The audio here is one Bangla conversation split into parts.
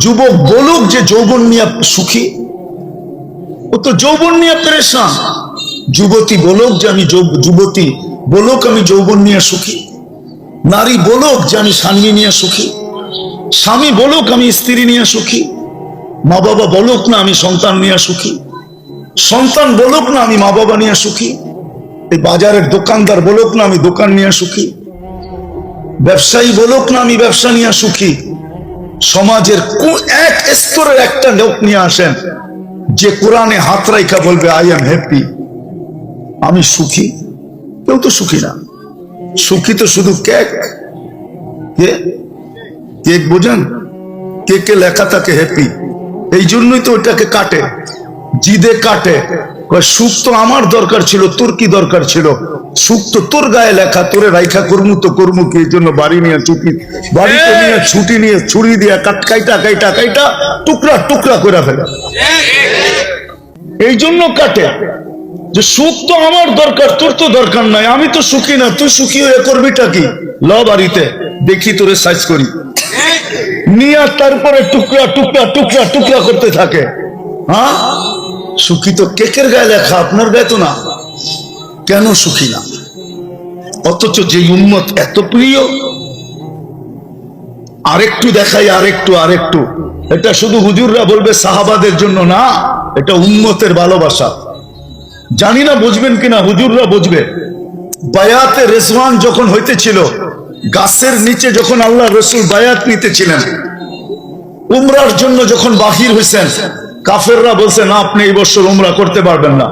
যুবক বলুক যে যৌবন নিয়ে সুখী। ও তো যৌবন নিয়ে পরেশান। যুবতী বলুক যে আমি যুবতী বলুক আমি যৌবন নিয়ে সুখী। নারী বলুক যে আমি স্বামী নিয়ে সুখী। স্বামী বলুক আমি স্ত্রী নিয়ে সুখী। মা বাবা বলুক না আমি সন্তান নিয়ে সুখী। সন্তান বলুক না আমি মা বাবা নিয়ে সুখী। এই বাজারের দোকানদার বলুক না আমি দোকান নিয়ে সুখী। ব্যবসায়ী বলুক না আমি ব্যবসা নিয়ে সুখী। সমাজের এক স্তরের একটা লোক নিয়ে আসেন, যে কোরআনে হাত রাইখা বলবে আই এম হ্যাপি আমি সুখী। কেউ তো সুখী না। সুখী তো শুধু কেক। কে? কেক বোঝেন? কেকে লেখা থাকে হ্যাপি এই জন্যই তো ওটাকে কাটে। জিদে কাটে। সুখ তো আমার দরকার ছিল তোর কি দরকার ছিল? সুখ তো তোর গায়ে লেখা তোরে রাইখা করমু তো করমু কি? এই জন্য বাড়ি নিয়ে ছুটি বাড়িতে নিয়ে ছুটি নিয়ে ছুরি দিয়ে কাট কাইটা কাইটা কাইটা টুকরা টুকরা করে ফেলে। এই জন্য কাটে। যে সুখ তো আমার দরকার তোর তো দরকার নাই আমি তো সুখী না তুই সুখী হয়ে করবিটা কি? ল বাড়িতে দেখি তোরে সাইজ করি। নিয়ে তারপরে টুকরা টুকরা টুকরা টুকরা করতে থাকে। হ্যাঁ? সুখী তো কেকের গায়ে লেখা, আপনার গায়ে তো না। কেন সুখী না? অথচ যে উন্মত এত প্রিয়, আরেকটু দেখাই, আরেকটু আরেকটু। এটা শুধু হুজুররা বলবে সাহাবাদের জন্য না, এটা উন্মতের ভালোবাসা। জানি না বুঝবেন কিনা, হুজুররা বুঝবে। বায়াতে রেজওয়ান যখন হইতেছিল, গাছের নিচে যখন আল্লাহ রসুল বায়াত নিতেছিলেন, উমরার জন্য যখন বাহির হয়েছেন কাফেররা বলছে, না, আপনি এই বছর উমরা করতে পারবেন না।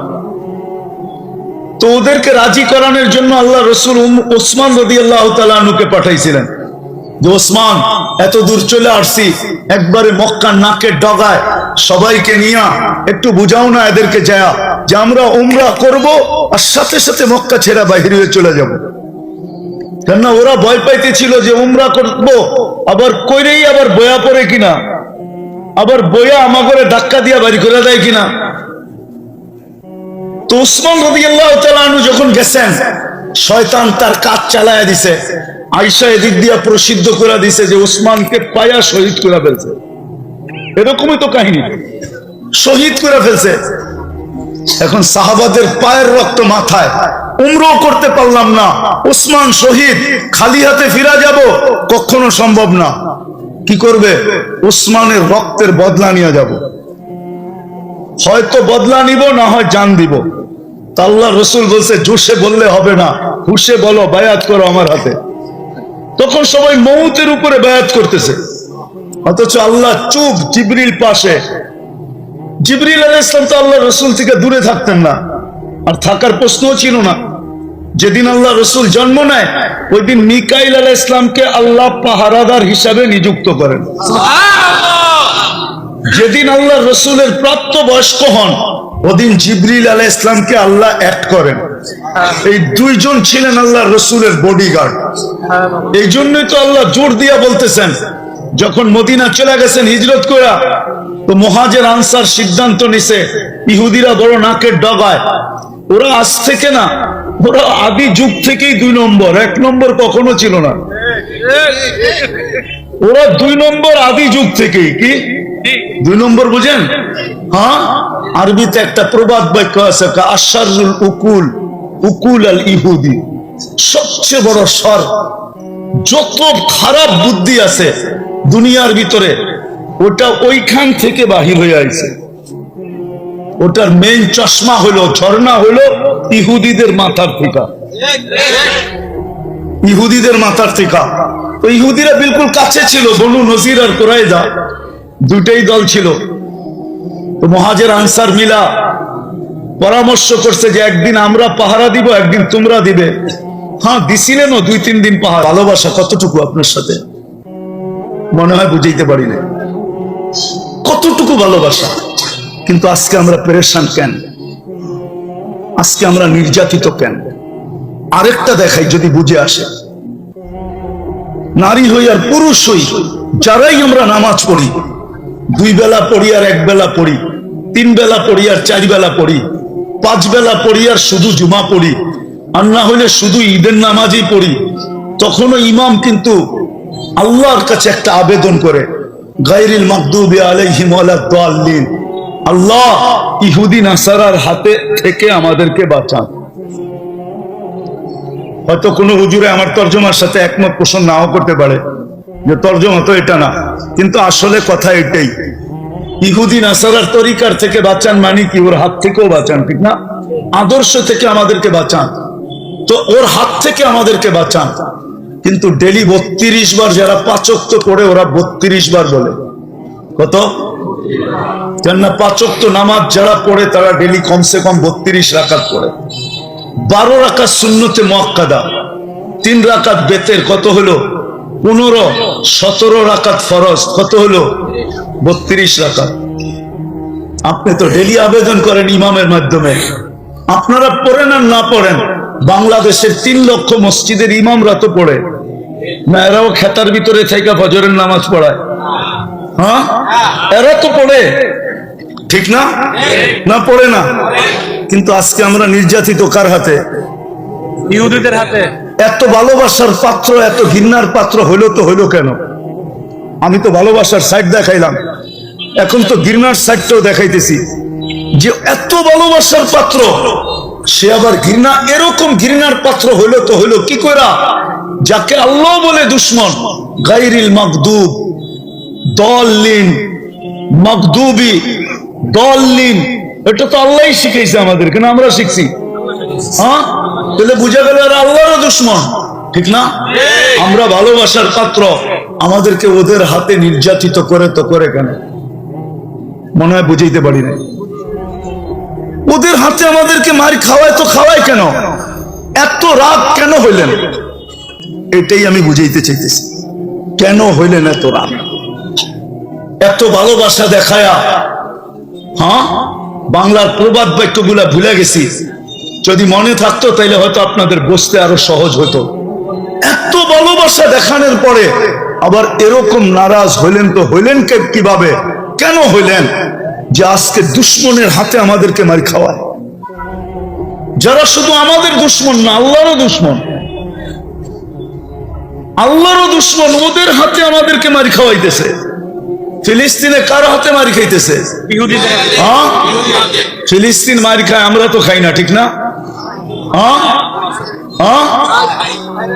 তো ওদেরকে রাজি করানোর জন্য আল্লাহ রসুল ওসমান রদি আল্লাহ তালুকে পাঠাইছিলেন যে, ওসমান, এত দূর চলে আসছি, একবারে মক্কার নাকের ডগায় সবাইকে নিয়ে একটু বুঝাও না এদেরকে যায় যে আমরা উমরা করব আর সাথে সাথে মক্কা ছেড়া বাহির হয়ে চলে যাব। কেননা ওরা ভয় পাইতেছিল যে, উমরা করব, আবার কইরেই আবার বয়া পড়ে কিনা? আবার বয়া আমাগরে ধাক্কা দিয়া বাড়ি করে দেয় কিনা? তো উসমান রদিয়াল্লাহ তাআলা যখন গেছেন, শয়তান তার কাজ চালায় দিছে। আইসা এদিক দিয়া প্রসিদ্ধ করে দিছে যে উসমানকে পায়া শহীদ করে ফেলছে। এরকমই তো কাহিনী। শহীদ করে ফেলছে। এখন সাহাবাদের পায়ের রক্ত মাথায়। উমরো করতে পারলাম না। উসমান শহীদ, খালি হাতে ফিরা যাব, কখনো সম্ভব না। কি করবে? উসমানের রক্তের বদলা নিয়ে যাব। হয়তো বদলা নিব, না হয় জান দিব। তা আল্লাহ রসুল বলছে, জোশে বললে হবে না। হুশে বলো, বায়াত করো আমার হাতে। তখন সবাই মৌতের উপরে বায়াত করতেছে। অথচ আল্লাহ চুপ জিবরিল পাশে। জিবরিল আলাহ ইসলাম তো আল্লাহ রসুল থেকে দূরে থাকতেন না। আর থাকার প্রশ্নও ছিল না। যেদিন আল্লাহ রসুল জন্ম নেয় ওই দিন মিকাইল আলাহ ইসলামকে আল্লাহ পাহারাদার হিসাবে নিযুক্ত করেন। যেদিন আল্লাহ রসুলের প্রাপ্ত বয়স্ক হন ওদিন জিবরিল আলাহ ইসলামকে আল্লাহ অ্যাড করেন। এই দুইজন ছিলেন আল্লাহ রসুলের বডিগার্ড এই জন্যই তো আল্লাহ জোর দিয়া বলতেছেন যখন মদিনা চলে গেছেন হিজরত করা তো মহাজের আনসার সিদ্ধান্ত নিছে ইহুদিরা বড় নাকের ডগায় ওরা আজ থেকে না ওরা আদি যুগ থেকেই দুই নম্বর। এক নম্বর কখনো ছিল না। ওরা দুই নম্বর আদি যুগ থেকেই, কি? দুই নম্বর বুঝেন? হ্যাঁ? আরবিতে একটা প্রবাদ বাক্য আছে আশারুল উকুল উকুল আল ইহুদি। সবচেয়ে বড় স্বর, যত খারাপ বুদ্ধি আছে দুনিয়ার ভিতরে, ওটা ওইখান থেকে বাহির হয়ে আইছে। ওটার মেন চশমা হলো, ঝর্ণা হলো ইহুদিদের মাথার থেকে ইহুদিদের মাথার থেকে তো ইহুদিরা বিলকুল কাছে ছিল, বনু নজির আর কোরাইদা। দুটাই দল ছিল। তো মহাজের আনসার মিলা পরামর্শ করছে যে একদিন আমরা পাহারা দিব, একদিন তোমরা দিবে। হ্যাঁ দিছিলেনও দুই, তিন দিন পাহাড় ভালোবাসা কতটুকু আপনার সাথে? মনে হয় বুঝাইতে পারি না কতটুকু ভালোবাসা? কিন্তু আজকে আমরা পেরেশান কেন? আজকে আমরা নির্যাতিত কেন? আরেকটা দেখাই যদি বুঝে আসে। নারী হই আর পুরুষ হই, যারাই আমরা নামাজ পড়ি, দুই বেলা পড়ি আর এক বেলা পড়ি, তিন বেলা পড়ি আর চার বেলা পড়ি, পাঁচ বেলা পড়ি আর শুধু জুমা পড়ি, আর না হলে শুধু ঈদের নামাজই পড়ি, তখনও ইমাম কিন্তু আল্লাহর কাছে একটা আবেদন করে গাইরিল মাকদুবি আলাইহিম ওয়ালাদ-দাল্লিন। আল্লাহ ইহুদি নাসারার হাতে থেকে আমাদেরকে বাঁচান। হয়তো কোনো হুজুরে আমার তর্জমার সাথে একমত পোষণ নাও করতে পারে। যে তর্জমা তো এটা না, কিন্তু আসলে কথা এটাই। ইহুদি নাসারার তরিকার থেকে বাঁচান মানে কি? ওর হাত থেকেও বাঁচান, ঠিক না? আদর্শ থেকে আমাদেরকে বাঁচান। তো ওর হাত থেকে আমাদেরকে বাঁচান। কিন্তু ডেলি বত্রিশ বার যারা পাচক্ত করে ওরা বত্রিশ বার বলে। কত? কেননা পাচক্ত নামাজ যারা পড়ে, তারা ডেলি কমসে কম বত্রিশ রাকাত পড়ে। বারো রাকাত শূন্যতে মক্কাদা তিন রাকাত বেতের কত হলো? পনেরো। সতেরো রাকাত ফরজ, কত হলো? বত্রিশ রাকাত। আপনি তো ডেলি আবেদন করেন ইমামের মাধ্যমে। আপনারা পড়েন আর না পড়েন, বাংলাদেশের তিন লক্ষ মসজিদের ইমামরা তো পড়ে। না এরাও খেতার ভিতরে থেকে ফজরের নামাজ পড়ায়। হ্যাঁ? এরা তো পড়ে। ঠিক না? না পড়ে না। কিন্তু আজকে আমরা নির্যাতিত কার হাতে? ইহুদিদের হাতে। এত ভালোবাসার পাত্র এত ঘৃণার পাত্র হইল তো হইল কেন? আমি তো ভালোবাসার সাইড দেখাইলাম। এখন তো ঘৃণার সাইডটাও দেখাইতেছি। যে এত ভালোবাসার পাত্র সে আবার ঘৃণা এরকম ঘৃণার পাত্র হইল তো হইল কি কইরা? যাকে আল্লাহ বলে দুশ্মন গাইরিল মাকদুব দলিন মকদুবি দলিন। এটা তো আল্লাহই শিখাইছে আমাদেরকে, না আমরা শিখছি? হ্যাঁ? তাহলে বুঝা গেল আর আল্লাহর দুশ্মন, ঠিক না? আমরা ভালোবাসার পাত্র, আমাদেরকে ওদের হাতে নির্যাতিত করে তো করে কেন? মনে হয় বুঝাইতে পারি না ওদের হাতে আমাদেরকে মার খাওয়ায় তো খাওয়ায় কেন? এত রাগ কেন হইলেন? এটাই আমি বুঝাইতে চাইতেছি। কেন হইলেন এত রাগ? এত ভালোবাসা দেখায়া হ্যাঁ? বাংলার প্রবাদ বাক্যগুলা ভুলে গেছি। যদি মনে থাকতো, তাইলে হয়তো আপনাদের বসতে আরও সহজ হতো। এত ভালোবাসা দেখানোর পরে আবার এরকম নারাজ হইলেন তো হইলেন কীভাবে? কেন হইলেন? যে আজকে দুশ্মনের হাতে আমাদেরকে মারি খাওয়ায়। যারা শুধু আমাদের দুশ্মন না, আল্লাহরও দুশ্মন। আল্লাহরও দুশ্মন, ওদের হাতে আমাদেরকে মারি খাওয়াইতেছে। ফিলিস্তিনে কার হাতে মারি খাইতেছে? হ্যাঁ? ফিলিস্তিন মারি খায়, আমরা তো খাই না, ঠিক হ্যাঁ? হ্যাঁ?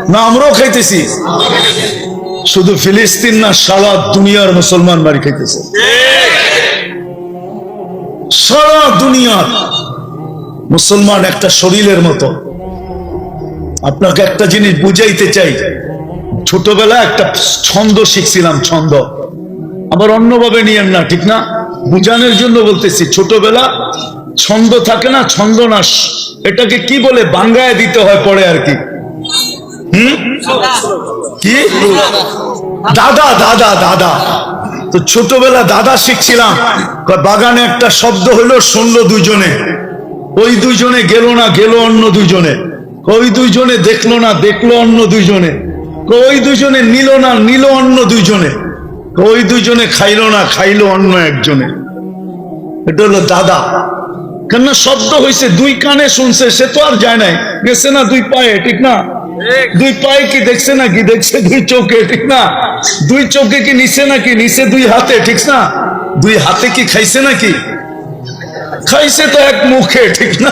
না, আমরাও খাইতেছি। শুধু ফিলিস্তিন না, সারা দুনিয়ার মুসলমান মারি খাইতেছে। সারা দুনিয়ার মুসলমান একটা শরীরের মতো। আপনাকে একটা জিনিস বুঝাইতে চাই। ছোটবেলা একটা ছন্দ শিখছিলাম, ছন্দ। আবার অন্যভাবে নিয়েন না, ঠিক না? বুঝানোর জন্য বলতেছি, ছোটবেলা ছন্দ থাকে না ছন্দ না এটাকে কি বলে? বাঙ্গায় দিতে হয় পরে আর কি। কি? দাদা দাদা দাদা। তো ছোটবেলা দাদা শিখছিলাম। বাগানে একটা শব্দ হলো, শুনলো দুইজনে। ওই দুইজনে গেল না, গেল অন্য দুইজনে। ওই দুইজনে দেখল না, দেখল অন্য দুইজনে। ওই দুইজনে নিল না, নিল অন্য দুইজনে। ওই দুইজনে খাইলো না, খাইলো অন্য একজনে। এটা হলো দাদা। কেননা শব্দ হয়েছে দুই কানে শুনছে, সে তো আর যায় নাই। গেছে না দুই পায়ে, ঠিক না? দুই পায়ে কি দেখছে না কি দেখছে দুই চোখে, ঠিক না? দুই চোখে কি নিছে নাকি? নিছে দুই হাতে, ঠিক না? দুই হাতে কি খাইছে নাকি? খাইছে তো এক মুখে, ঠিক না?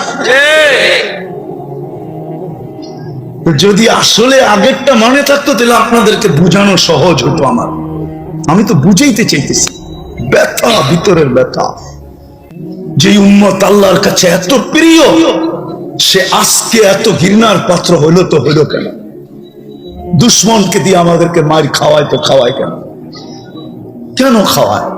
যদি আসলে আগেরটা মনে থাকতো, তাহলে আপনাদেরকে বোঝানো সহজ হতো আমার। আমি তো বুঝাইতে চাইতেছি। ব্যথা, ভিতরের ব্যথা। যে উম্মত আল্লাহর কাছে এত প্রিয়, সে আজকে এত ঘৃণার পাত্র হইল তো হইল কেন? দুশ্মনকে দিয়ে আমাদেরকে মার খাওয়ায় তো খাওয়ায় কেন? কেন খাওয়ায়?